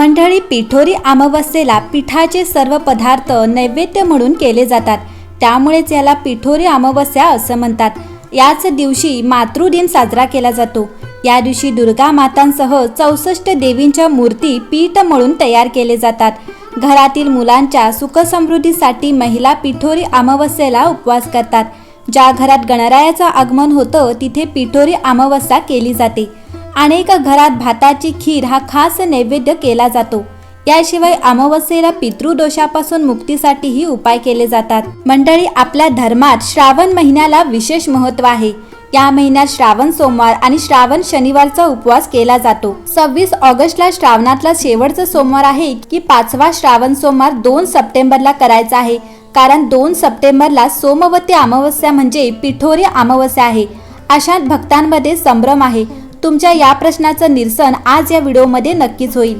मंडळी पिठोरी अमावस्येला पिठाचे सर्व पदार्थ नैवेद्य म्हणून केले जातात. त्यामुळेच याला पिठोरी अमावस्या असं म्हणतात. याच दिवशी मातृदिन साजरा केला जातो. या दिवशी दुर्गा मातांसह चौसष्ट देवींच्या मूर्ती पीठ मळून तयार केले जातात. घरातील मुलांच्या सुखसमृद्धीसाठी महिला पिठोरी अमावस्येला उपवास करतात. ज्या घरात गणरायाचं आगमन होतं तिथे पिठोरी अमावस्या केली जाते. अनेक घरात भाताची खीर हा खास नैवेद्य केला जातो. याशिवाय अमावस्येला पितृदोषापासून मुक्तीसाठीही उपाय केले जातात. मंडळी आपल्या धर्मात श्रावण महिन्याला विशेष महत्त्व आहे. या महिन्यात श्रावण सोमवार आणि श्रावण शनिवारचा उपवास केला जातो. सव्वीस ऑगस्टला श्रावणातला शेवटचा सोमवार आहे की पाचवा श्रावण सोमवार दोन सप्टेंबरला करायचा आहे. कारण दोन सप्टेंबरला सोमवती अमावस्या म्हणजे पिठोरी अमावस्या आहे. अशात भक्तांमध्ये संभ्रम आहे. तुमच्या या प्रश्नाचं निरसन आज या व्हिडिओमध्ये नक्कीच होईल.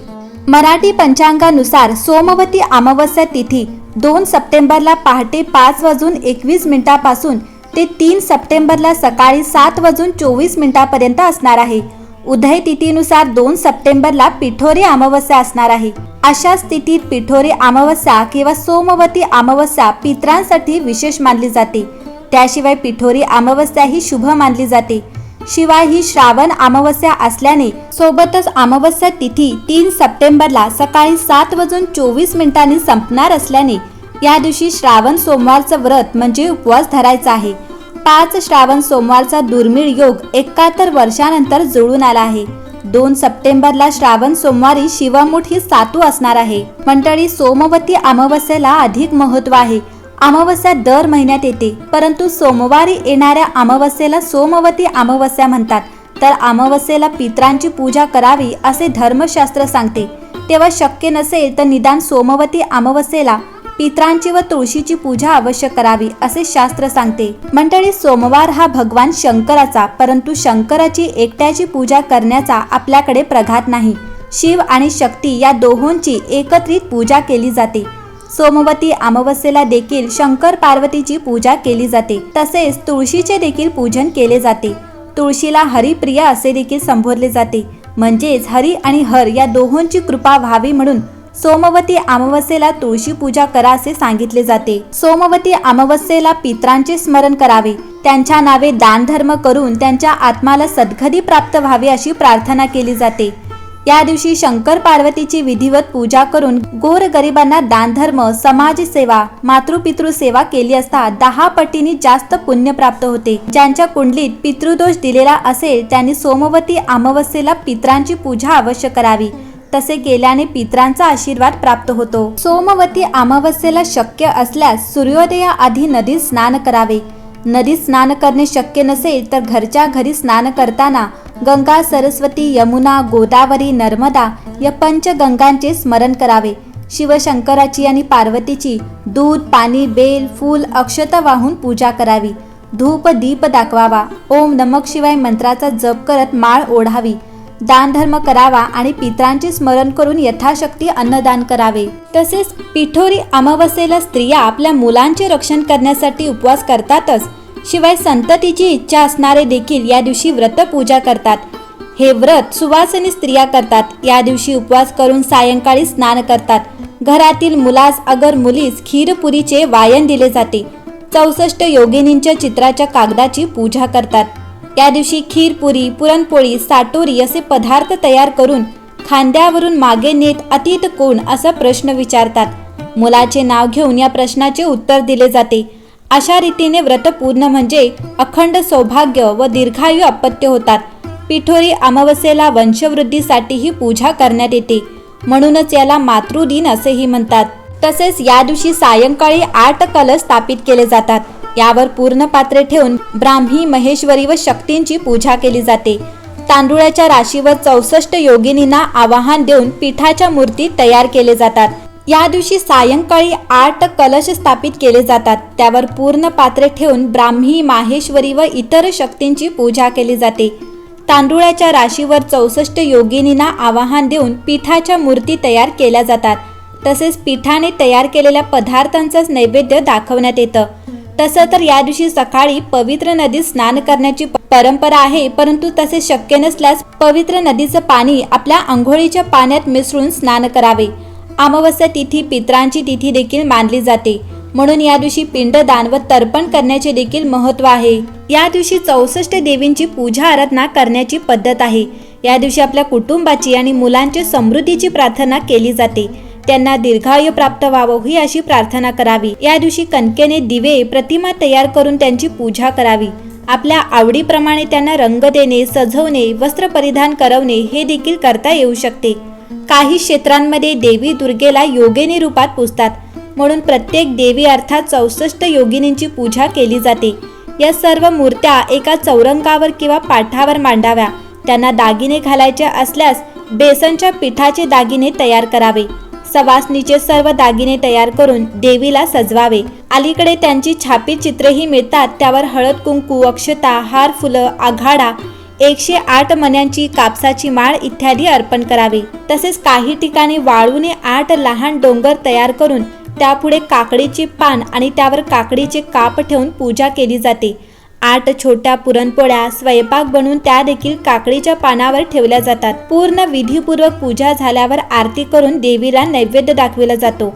मराठी पंचांगानुसार सोमवती अमावस्या तिथी दोन सप्टेंबरला पहाटे पाच वाजून एकवीस मिनिटापासून ते तीन सप्टेंबरला सकाळी सात वाजून चोवीस मिनिटापर्यंत असणार आहे. उदय तिथीनुसार दोन सप्टेंबरला पिठोरी अमावस्या असणार आहे. अशा स्थितीत पिठोरी अमावस्या किंवा सोमवती अमावस्या पित्रांसाठी विशेष मानली जाते. त्याशिवाय पिठोरी अमावस्या ही शुभ मानली जाते. शिवाय ही श्रावण अमावस्या असल्याने सोबतच अमावस्या तिथी तीन सप्टेंबरला सकाळी सात वाजून चोवीस मिनिटांनी संपणार असल्याने या दिवशी श्रावण सोमवारचं व्रत म्हणजे उपवास धरायचा आहे. पाच श्रावण सोमवारचा दुर्मिळ योग एकाहत्तर वर्षानंतर जुळून आला आहे. दोन सप्टेंबरला श्रावण सोमवारी शिवमुठ ही सातू असणार आहे. मंडळी सोमवती अमावस्येला अधिक महत्त्व आहे. अमावस्या दर महिन्यात येते. परंतु सोमवारी येणाऱ्या अमावस्येला सोमवती अमावस्या म्हणतात. तर अमावस्येला पित्रांची पूजा करावी असे धर्मशास्त्र सांगते. तेव्हा शक्य नसेल तर निदान सोमवती अमावस्येला पित्रांची व तुळशीची पूजा अवश्य करावी असे शास्त्र सांगते. मंडळी सोमवार हा भगवान शंकराचा परंतु शंकराची एकट्याची पूजा करण्याचा आपल्याकडे प्रघात नाही. शिव आणि शक्ती या दोहोंची एकत्रित पूजा केली जाते. सोमवती अमावस्येला देखील शंकर पार्वतीची पूजा केली जाते. तसेच तुळशीचे देखील पूजन केले जाते. तुळशीला हरिप्रिय असे देखील संबोधले जाते. म्हणजेच हरी आणि हर या दोहोंची कृपा व्हावी म्हणून सोमवती अमावस्येला तुळशी पूजा करा असे सांगितले जाते. सोमवती अमावस्येला पित्रांचे स्मरण करावे. त्यांच्या नावे दानधर्म करून त्यांच्या आत्माला सद्गती प्राप्त व्हावी अशी प्रार्थना केली जाते. या दिवशी शंकर पार्वतीची विधिवत पूजा करून गोर गरिबांना दानधर्म समाजसेवा मातृपितृ सेवा केली असता दहा पटीने जास्त पुण्य प्राप्त होते. ज्यांच्या कुंडलीत पितृदोष दिलेला असेल त्यांनी सोमवती अमावस्येला पित्रांची पूजा अवश्य करावी. तसे केल्याने पित्रांचा आशीर्वाद प्राप्त होतो. सोमवती अमावस्येला शक्य असल्यास सूर्योदयाआधी नदीत स्नान करावे. नदीत स्नान करणे शक्य नसेल तर घरच्या घरी स्नान करताना गंगा सरस्वती यमुना गोदावरी नर्मदा या पंचगंगांचे स्मरण करावे. शिवशंकराची आणि पार्वतीची दूध पाणी बेल फूल अक्षता वाहून पूजा करावी. धूप दीप दाखवावा. ओम नमक शिवाय मंत्राचा जप करत माळ ओढावी. दानधर्म करावा आणि पित्रांचे स्मरण करून यथाशक्ती अन्नदान करावे. तसेच पिठोरी अमावस्येला स्त्रिया आपल्या मुलांचे रक्षण करण्यासाठी उपवास करतातच. शिवाय संततीची इच्छा असणारे देखील या दिवशी व्रत पूजा करतात. हे व्रत सुवासिनी स्त्रिया करतात. या दिवशी उपवास करून सायंकाळी स्नान करतात. घरातील मुलास अगर मुलीस खीरपुरीचे वायन दिले जाते. चौसष्ट योगिनींच्या चित्राच्या कागदाची पूजा करतात. या दिवशी खीरपुरी पुरणपोळी साटोरी असे पदार्थ तयार करून खांद्यावरून मागे नेत अतीत कोण असा प्रश्न विचारतात. मुलाचे नाव घेऊन या प्रश्नाचे उत्तर दिले जाते. अशा रीतीने व्रत पूर्ण म्हणजे अखंड सौभाग्य व दीर्घायू अपत्य होतात. पिठोरी अमावस्येला वंशवृद्धीसाठीही पूजा करण्यात येते. म्हणूनच याला मातृदिन असेही म्हणतात. तसेच या दिवशी सायंकाळी आठ कलश स्थापित केले जातात. यावर पूर्ण पात्रे ठेवून ब्राह्मी महेश्वरी व शक्तींची पूजा केली जाते. तांदुळाच्या राशीवर चौसष्ट योगिनींना आवाहन देऊन पीठाच्या मूर्ती तयार केले जातात. या दिवशी सायंकाळी आठ कलश स्थापित केले जातात. त्यावर पूर्ण पात्रे ठेवून ब्राह्मी माहेश्वरी व इतर शक्तींची पूजा केली जाते. तांदुळाच्या राशीवर चौसष्ट योगिनींना आवाहन देऊन पीठाच्या मूर्ती तयार केल्या जातात. तसेच पीठाने तयार केलेल्या पदार्थांचंच नैवेद्य दाखवण्यात येतं. तसं तर या दिवशी सकाळी पवित्र नदीत स्नान करण्याची परंपरा आहे परंतु तसे शक्य नसल्यास पवित्र नदीचं पाणी आपल्या आंघोळीच्या पाण्यात मिसळून स्नान करावे. अमावस्या तिथी पित्रांची तिथी देखील मानली जाते. म्हणून या दिवशी पिंडदान व तर्पण करण्याचे देखील महत्त्व आहे. या दिवशी चौसष्ट देवींची पूजा आराधना करण्याची पद्धत आहे. या दिवशी आपल्या कुटुंबाची आणि मुलांची समृद्धीची प्रार्थना केली जाते. त्यांना दीर्घायू प्राप्त व्हावं ही अशी प्रार्थना करावी. या दिवशी कणकेने दिवे प्रतिमा तयार करून त्यांची पूजा करावी. आपल्या आवडीप्रमाणे त्यांना रंग देणे सजवणे वस्त्र परिधान करवणे हे देखील करता येऊ शकते. काही क्षेत्रांमध्ये देवी दुर्गेला योगिनी रूपात पुजतात. म्हणून प्रत्येक देवी अर्थात चौसष्ट योगिनींची पूजा केली जाते. या सर्व मूर्त्या एका चौरंगावर किंवा पाठावर मांडाव्या. त्यांना दागिने घालायचे असल्यास बेसनच्या पिठाचे दागिने तयार करावे. सवासनीचे सर्व दागिने तयार करून देवीला सजवावे. अलीकडे त्यांची छापी चित्रेही मिळतात. त्यावर हळद कुंकू अक्षता हार फुलं आघाडा एकशे आठ मण्यांची कापसाची माळ इत्यादी अर्पण करावे. तसेच काही ठिकाणी वाळूने आठ लहान डोंगर तयार करून त्यापुढे काकडीचे पान आणि त्यावर काकडीचे काप ठेवून पूजा केली जाते. आठ छोट्या पुरणपोळ्या स्वयंपाक बनवून त्या देखील काकडीच्या पानावर ठेवल्या जातात. पूर्ण विधीपूर्वक पूजा झाल्यावर आरती करून देवीला नैवेद्य दाखविला जातो.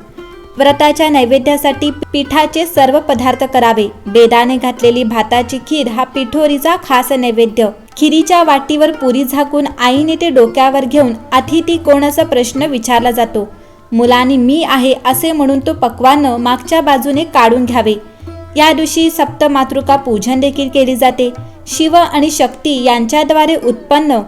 व्रताच्या नैवेद्यासाठी पिठाचे सर्व पदार्थ करावे. बेदाने घातलेली भाताची खीर हा पिठोरीचा खास नैवेद्य. खिरीच्या वाटीवर पुरी झाकून आईने ते डोक्यावर घेऊन अतिथी कोण असा प्रश्न विचारला जातो. मुलांनी मी आहे असे म्हणून तो पक्वानं मागच्या बाजूने काढून घ्यावे. या दिवशी सप्तमातृका पूजन देखील केली जाते. शिव आणि शक्ती यांच्याद्वारे उत्पन्न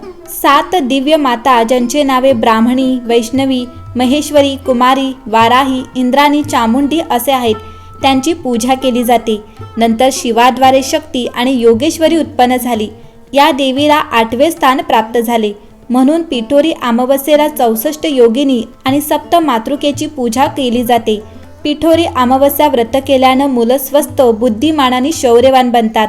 सात दिव्य माता ज्यांचे नावे ब्राह्मणी वैष्णवी महेश्वरी कुमारी वाराही इंद्राणी चामुंडी असे आहेत. त्यांची पूजा केली जाते. नंतर शिवाद्वारे शक्ती आणि योगेश्वरी उत्पन्न झाली. या देवीला आठवे स्थान प्राप्त झाले. म्हणून पिठोरी अमावस्येला चौसष्ट योगिनी आणि सप्त मातृकेची पूजा केली जाते. पिठोरी अमावस्या व्रत केल्यानं मुलं स्वस्थ बुद्धिमानाने शौर्यवान बनतात.